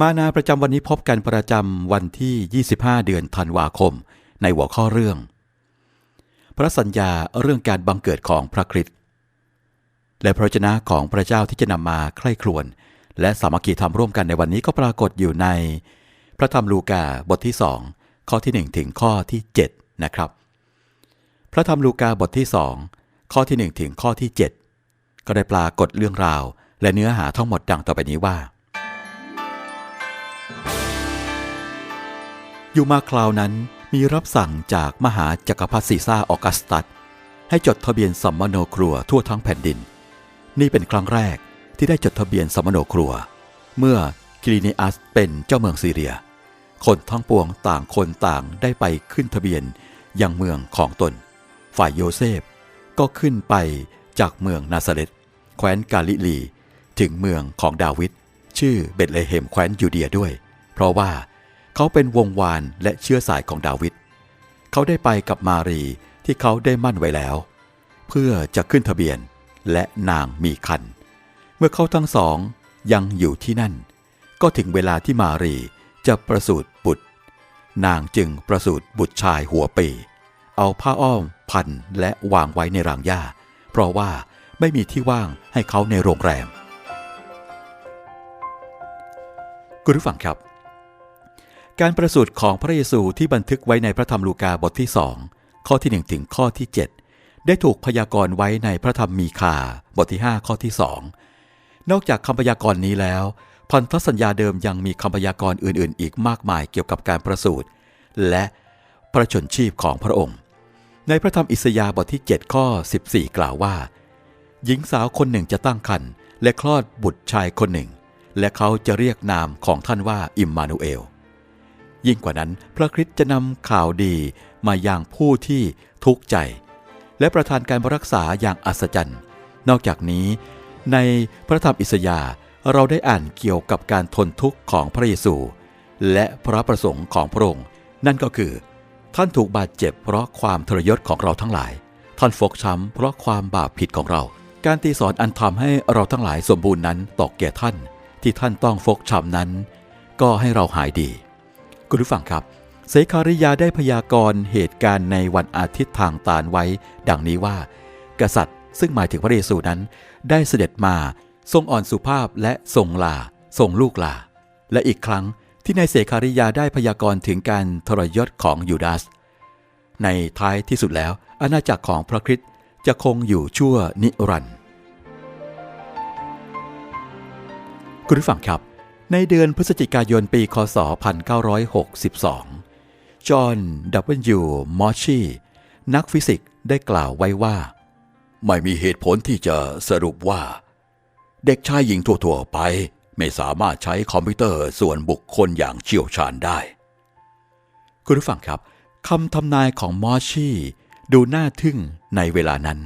มานาประจำวันนี้พบกันประจำวันที่ 25 เดือนธันวาคม ในหัวข้อเรื่อง พระสัญญาเรื่องการบังเกิดของพระคริสต์และพระวจนะของพระเจ้าที่จะนำมาใคร่ครวญและสามัคคีธรรมร่วมกันในวันนี้ก็ปรากฏอยู่ใน พระธรรมลูกาบทที่2ข้อที่ 1 ถึงข้อที่ 7 นะครับ พระธรรมลูกาบทที่2ข้อที่ 1 ถึงข้อที่ 7 ก็ได้ปรากฏเรื่องราว และเนื้อหาทั้งหมดดังต่อไปนี้ว่า อยู่มาคราวนั้นมีรับสั่งจากมหาจักรพรรดิซีซ่าออกัสตัส ให้จดทะเบียนสัมมโนครัวทั่วทั้งแผ่นดิน นี่เป็นครั้งแรกที่ได้จดทะเบียนสัมมโนครัว เมื่อคิลิเนอัสเป็นเจ้าเมืองซีเรีย คนทั้งปวงต่างคนต่างได้ไปขึ้นทะเบียนยังเมืองของตน ฝ่ายโยเซฟก็ขึ้นไปจากเมืองนาซาเรตแคว้นกาลิลี ถึงเมืองของดาวิดชื่อเบตเลเฮมแคว้นยูเดียด้วย เพราะว่า เขาเป็นวงวานและเชื้อสายของดาวิด เขาได้ไปกับมารีที่เขาได้มั่นไว้แล้ว เพื่อจะขึ้นทะเบียนและนางมีคัน เมื่อเขาทั้งสองยังอยู่ที่นั่น ก็ถึงเวลาที่มารีจะประสูติบุตร นางจึงประสูติบุตรชายหัวปี เอาผ้าอ้อมพันและวางไว้ในรางหญ้า เพราะว่าไม่มีที่ว่างให้เขาในโรงแรม คุณผู้ฟังครับ การประสูติของพระเยซูที่บันทึกไว้ในพระธรรมลูกาบทที่สองข้อที่ 1 ถึงข้อที่ 7 ได้ถูกพยากรณ์ไว้ในพระธรรมมีคาบทที่ 5 ข้อที่ 2 นอกจากคำพยากรณ์นี้แล้ว พันธสัญญาเดิมยังมีคำพยากรณ์อื่น ๆ อีกมากมายเกี่ยวกับการประสูติและพระชนชีพของพระองค์ ในพระธรรมอิสยาห์บทที่ 7 ข้อ 14 กล่าวว่า หญิงสาวคนหนึ่งจะตั้งครรภ์และคลอดบุตรชายคนหนึ่ง และเขาจะเรียกนามของท่านว่าอิมมานูเอล ยิ่งกว่านั้น พระคริสต์จะนำข่าวดีมายังผู้ที่ทุกข์ใจ และประทานการรักษาอย่างอัศจรรย์ นอกจากนี้ ในพระธรรมอิสยาห์เราได้อ่านเกี่ยวกับการทนทุกข์ของพระเยซู และพระประสงค์ของพระองค์ นั่นก็คือ ท่านถูกบาดเจ็บเพราะความทรยศของเราทั้งหลาย ท่านฟกช้ำเพราะความบาปผิดของเรา การตีสอนอันทำให้เราทั้งหลายสมบูรณ์นั้นตกแก่ท่าน ที่ท่านต้องฟกช้ำนั้น ก็ให้เราหายดี คุณผู้ฟังครับ เสคาริยาได้พยากรณ์เหตุการณ์ในวันอาทิตย์ทางตาลไว้ ดังนี้ว่า กษัตริย์ซึ่งหมายถึงพระเยซูนั้น ได้เสด็จมาทรงอ่อนสุภาพและทรงลาทรงลูกลา และอีกครั้งที่ในเสคาริยาได้พยากรณ์ถึงการทรยศของยูดาส ในท้ายที่สุดแล้ว อาณาจักรของพระคริสต์จะคงอยู่ชั่วนิรันดร์คุณผู้ฟังครับ ในเดือนพฤศจิกายนปี คศ 1962 จอห์นดับเบิลยูมอชชีนักฟิสิกส์ได้กล่าวไว้ว่า ไม่มีเหตุผลที่จะสรุปว่า เด็กชายหญิงทั่วๆไปไม่สามารถใช้คอมพิวเตอร์ส่วนบุคคลอย่างเชี่ยวชาญได้ คุณผู้ฟังครับคำทำนายของมอชีดูน่าทึ่งในเวลานั้น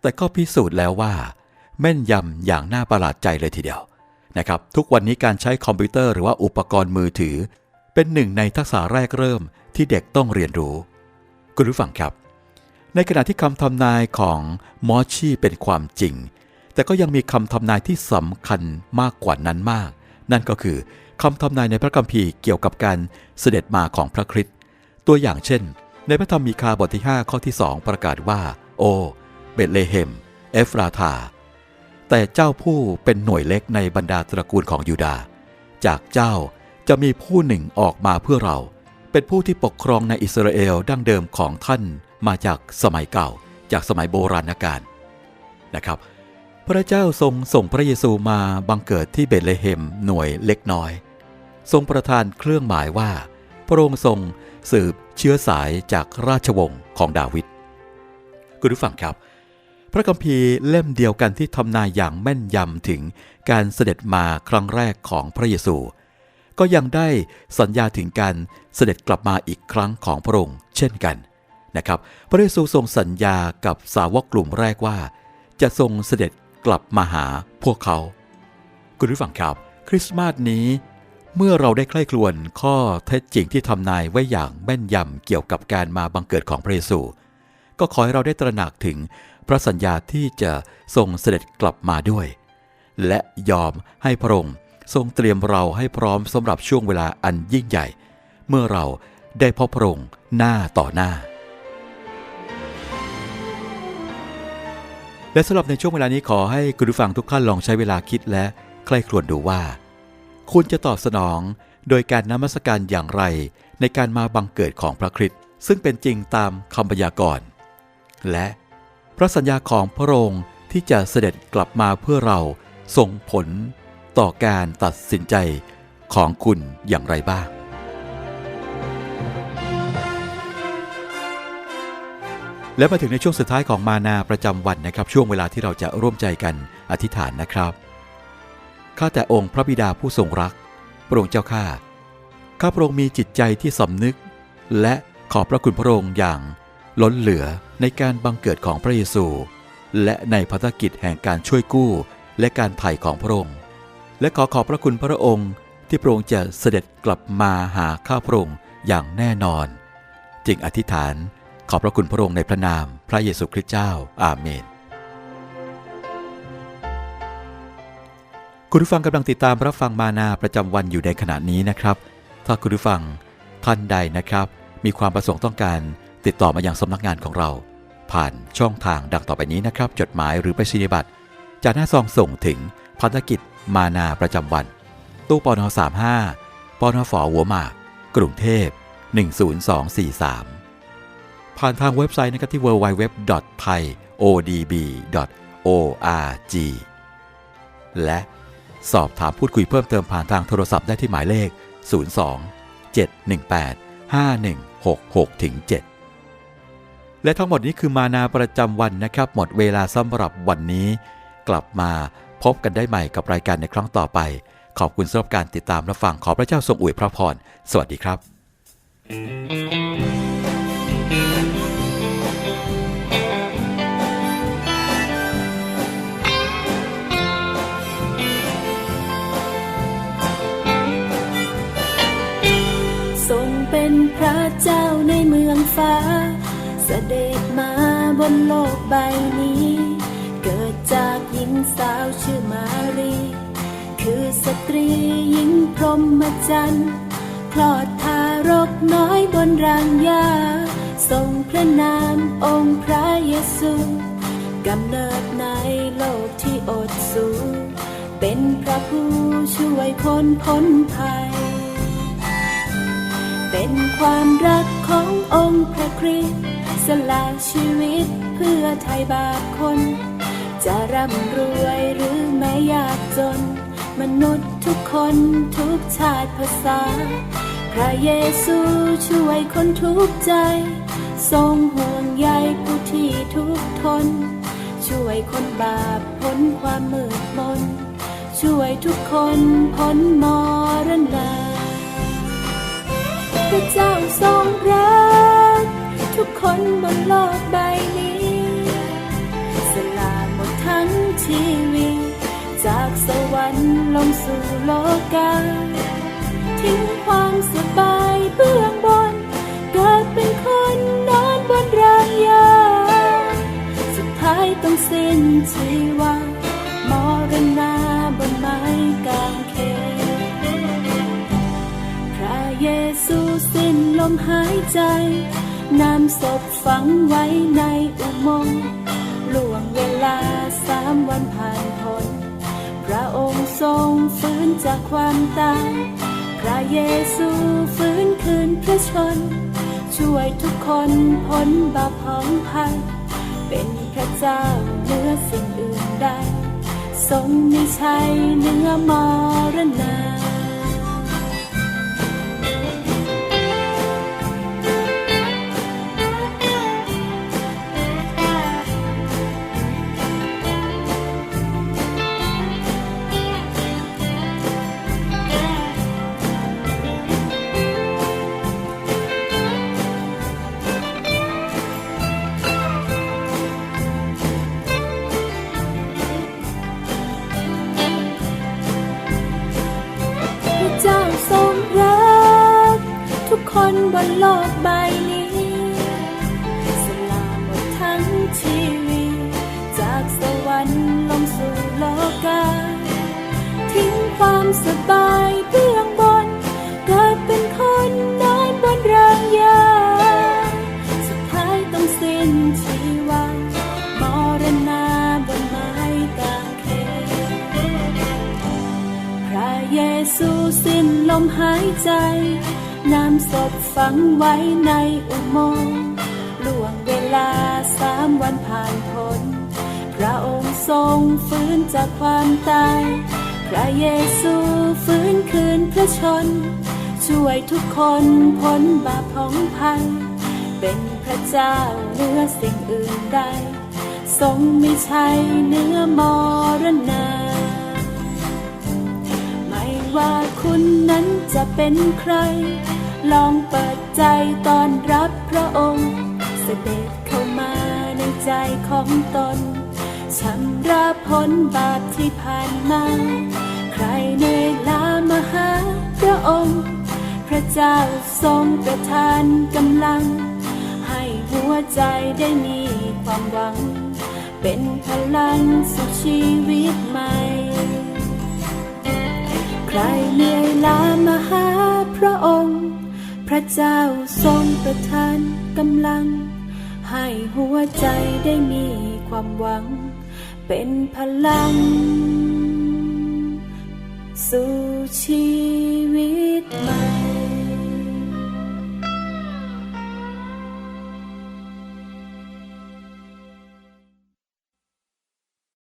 แต่ก็พิสูจน์แล้วว่า แม่นยำอย่างน่าประหลาดใจเลยทีเดียว นะครับทุกวันนี้การใช้คอมพิวเตอร์หรือว่าอุปกรณ์มือถือ เป็นหนึ่งในทักษะแรกเริ่มที่เด็กต้องเรียนรู้ คุณผู้ฟังครับ ในขณะที่คำทำนายของมอชชีเป็นความจริง แต่ก็ยังมีคำทำนายที่สำคัญมากกว่านั้นมาก นั่นก็คือคำทำนายในพระคัมภีร์เกี่ยวกับการเสด็จมาของพระคริสต์ตัวอย่างเช่น ในพระธรรมมีคาบทที่ 5 ข้อที่ 2 ประกาศว่า โอ เบตเลเฮม เอฟราธา แต่เจ้าผู้เป็นหน่วยเล็กในบรรดาตระกูลของยูดา จากเจ้าจะมีผู้หนึ่งออกมาเพื่อเรา เป็นผู้ที่ปกครองในอิสราเอลดั้งเดิมของท่านมาจากสมัยเก่า จากสมัยโบราณกาลนะครับ พระเจ้าทรงส่งพระเยซูมาบังเกิดที่เบตเลเฮมหน่วยเล็กน้อย ทรงประทานเครื่องหมายว่า พระองค์ทรงสืบเชื้อสายจากราชวงศ์ของดาวิดคุณผู้ฟังครับ ระคัมภีร์เล่มเดียวกันที่ทำนายอย่างแม่นยำถึงการเสด็จมาครั้งแรกของพระเยซู ก็ยังได้สัญญาถึงการเสด็จกลับมาอีกครั้งของพระองค์เช่นกันนะครับ พระเยซูทรงสัญญากับสาวกกลุ่มแรกว่า จะทรงเสด็จกลับมาหาพวกเขา คุณผู้ฟังครับ คริสต์มาสนี้เมื่อเราได้ใคร่ครวญข้อเท็จจริงที่ทำนายไว้อย่างแม่นยำเกี่ยวกับการมาบังเกิดของพระเยซู ก็ขอให้เราได้ตระหนักถึงพระสัญญาที่จะทรงเสด็จกลับมาด้วย และยอมให้พระองค์ทรงเตรียมเราให้พร้อมสำหรับช่วงเวลาอันยิ่งใหญ่ เมื่อเราได้พบพระองค์หน้าต่อหน้า และสำหรับในช่วงเวลานี้ขอให้คุณผู้ฟังทุกท่านลองใช้เวลาคิดและใคร่ครวญดูว่า คุณจะตอบสนองโดยการนมัสการอย่างไรในการมาบังเกิดของพระคริสต์ซึ่งเป็นจริงตามคำพยากรณ์ และพระสัญญาของพระองค์ที่จะเสด็จกลับมาเพื่อเราส่งผลต่อการตัดสินใจของคุณอย่างไรบ้าง และมาถึงในช่วงสุดท้ายของมานาประจำวันนะครับ ช่วงเวลาที่เราจะร่วมใจกันอธิษฐานนะครับ ข้าแต่องค์พระบิดาผู้ทรงรักพระองค์เจ้าข้าข้าพระองค์มีจิตใจที่สำนึก และขอบพระคุณพระองค์อย่าง ล้นเหลือในการบังเกิดของพระเยซู และในภารกิจแห่งการช่วยกู้และการไถ่ของพระองค์ และขอขอบพระคุณพระองค์ที่พระองค์จะเสด็จกลับมาหาข้าพระองค์อย่างแน่นอน จึงอธิษฐานขอบพระคุณพระองค์ในพระนามพระเยซูคริสต์เจ้า อาเมน คุณผู้ฟังกำลังติดตามรับฟังมานาประจำวันอยู่ในขณะนี้นะครับ ถ้าคุณผู้ฟังท่านใดนะครับ มีความประสงค์ต้องการ ติดต่อมาอยังสำนักงานของเรา ผ่านช่องทางดังต่อไปนี้นะครับ จดหมายหรือไปรษณียบัตรจากหน้าซองส่งถึงพันธกิจมานาประจำวัน ตู้ปน35ปนฝหัวหมาก กรุงเทพ 10243 ผ่านทางเว็บไซต์นะครับที่ www.thaiodb.org และสอบถามพูดคุยเพิ่มเติมผ่านทางโทรศัพท์ได้ที่หมายเลข 02 718 5166ถึง7 และทั้งหมดนี้คือมานาประจำวันนะครับ หมดเวลาสำหรับวันนี้ กลับมาพบกันได้ใหม่กับรายการในครั้งต่อไป ขอบคุณสำหรับการติดตามและฟังขอพระเจ้าทรงอวยพระพร สวัสดีครับ นโลกใบนี้ เกิดจากหญิงสาวชื่อมารี คือสตรีหญิงพรหมจรรย์คลอดทารกน้อยบนรางยาทรงพระนามองค์พระเยซูกำเนิดในโลกที่อดสูเป็นพระผู้ช่วยคนพ้นภัย เป็นความรักขององค์พระคริสต์ สละชีวิตเพื่อไทยบาปคน จะร่ำรวยหรือแม้ยากจน มนุษย์ทุกคนทุกชาติภาษา พระเยซูช่วยคนทุกใจ ทรงห่วงใยผู้ที่ทุกทน ช่วยคนบาปพ้นความมืดมน ช่วยทุกคนพ้นม คนบนโลกใบนี้ สละหมดทั้งชีวิตจากสวรรค์ลงสู่โลกาทิ้งความสบายเบื้องบน เกิดเป็นคนนอนบนรางยาสุดท้ายต้องสิ้นชีวามรณาบนไม้กางเขนพระเยซูสิ้นลมหายใจ นำศพฝังไว้ในอุโมงค์ล่วงเวลาสามวันผ่านพ้นพระองค์ทรงฟื้นจากความตายพระเยซูฟื้นคืนพระชน ช่วยทุกคนพ้นบาปของภัย เป็นพระเจ้าเหนือสิ่งอื่นใดทรงมีชัยเหนือมรณา คนบนโลกใบนี้สละหมดทั้งชีวิตจากสวรรค์ลงสู่โลกาทิ้งความสบายเบื้องบน เกิดเป็นคนนอนบนรางยาสุดท้ายต้องสิ้นชีวามรณาบนไม้กางเขนพระเยซูสิ้นลมหายใจ นำศพฝังไว้ในอุโมงค์ล่วงเวลาสามวันผ่านพ้น พระองค์ทรงฟื้นจากความตาย พระเยซูฟื้นคืนพระชน ช่วยทุกคนพ้นบาปของภัย เป็นพระเจ้าเหนือสิ่งอื่นใด ทรงมีชัยเนื้อมรณาไม่ว่าคุณนั้นจะเป็นใคร ลองเปิดใจตอนรับพระองค์เสด็จเข้ามาในใจของตนชำระพ้นบาปที่ผ่านมา ใครเหนื่อยล้ามาหาพระองค์ พระเจ้าทรงประทานกำลัง ให้หัวใจได้มีความหวัง เป็นพลังสู่ชีวิตใหม่ ใครเหนื่อยล้ามาหาพระองค์ ระเจ้าทรงประทานกำลัง ให้หัวใจได้มีความหวัง เป็นพลัง สู่ชีวิตใหม่